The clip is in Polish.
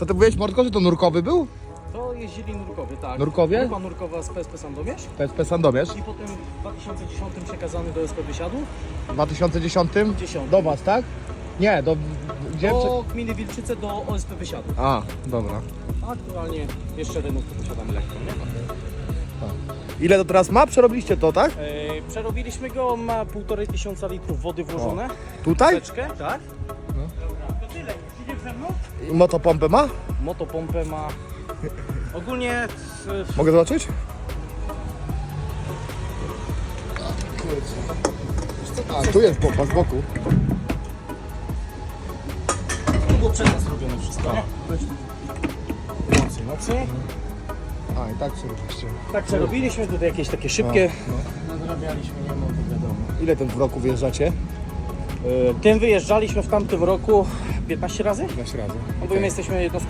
Co ty mówiłeś, Mordko, że to nurkowy był? To jeździli nurkowie, tak. Nurkowie? Grupa nurkowa z PSP Sandomierz PSP Sandomierz. i potem w 2010 przekazany do SP Wysiadu. W 2010? 10. Do was, tak? Nie, do... Gdzie? Do gminy Wilczyce do OSP Wysiadu. A, dobra. A aktualnie jeszcze renówkę posiadamy lekko, nie? Ile to teraz ma? Przerobiliście to, tak? E, przerobiliśmy go, ma półtorej tysiąca litrów wody włożone. Tutaj? Beczkę, tak. Motopompę ma? Motopompę ma. Ogólnie Mogę zobaczyć? A, tu jest pompa z boku. to było przez nas robione wszystko, nie? Mocniej. A, i tak przerobiliście. Tak przerobiliśmy, tutaj jakieś takie szybkie. Nadrabialiśmy, nie no to wiadomo. Ile ten w roku wjeżdżacie? E, Tym wyjeżdżaliśmy w tamtym roku 15 razy, 15 razy. bo my jesteśmy jedną z